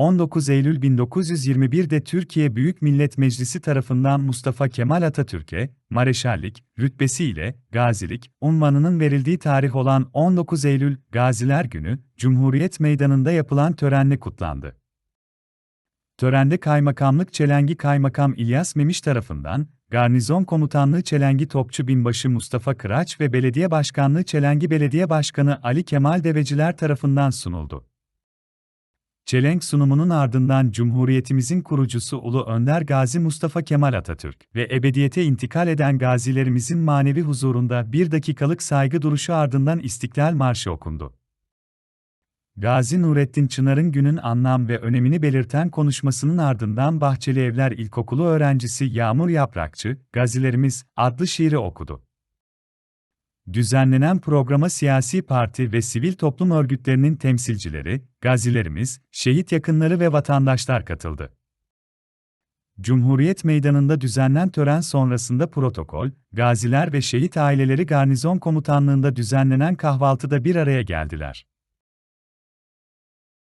19 Eylül 1921'de Türkiye Büyük Millet Meclisi tarafından Mustafa Kemal Atatürk'e, Mareşallik, rütbesiyle, gazilik, unvanının verildiği tarih olan 19 Eylül, Gaziler Günü, Cumhuriyet Meydanı'nda yapılan törenle kutlandı. Törende Kaymakamlık Çelengi Kaymakam İlyas Memiş tarafından, Garnizon Komutanlığı Çelengi Topçu Binbaşı Mustafa Kıraç ve Belediye Başkanlığı Çelengi Belediye Başkanı Ali Kemal Deveciler tarafından sunuldu. Çelenk sunumunun ardından Cumhuriyetimizin kurucusu Ulu Önder Gazi Mustafa Kemal Atatürk ve ebediyete intikal eden gazilerimizin manevi huzurunda bir dakikalık saygı duruşu ardından İstiklal Marşı okundu. Gazi Nurettin Çınar'ın günün anlam ve önemini belirten konuşmasının ardından Bahçeli Evler İlkokulu öğrencisi Yağmur Yaprakçı, Gazilerimiz adlı şiiri okudu. Düzenlenen programa siyasi parti ve sivil toplum örgütlerinin temsilcileri, gazilerimiz, şehit yakınları ve vatandaşlar katıldı. Cumhuriyet Meydanı'nda düzenlenen tören sonrasında protokol, gaziler ve şehit aileleri garnizon komutanlığında düzenlenen kahvaltıda bir araya geldiler.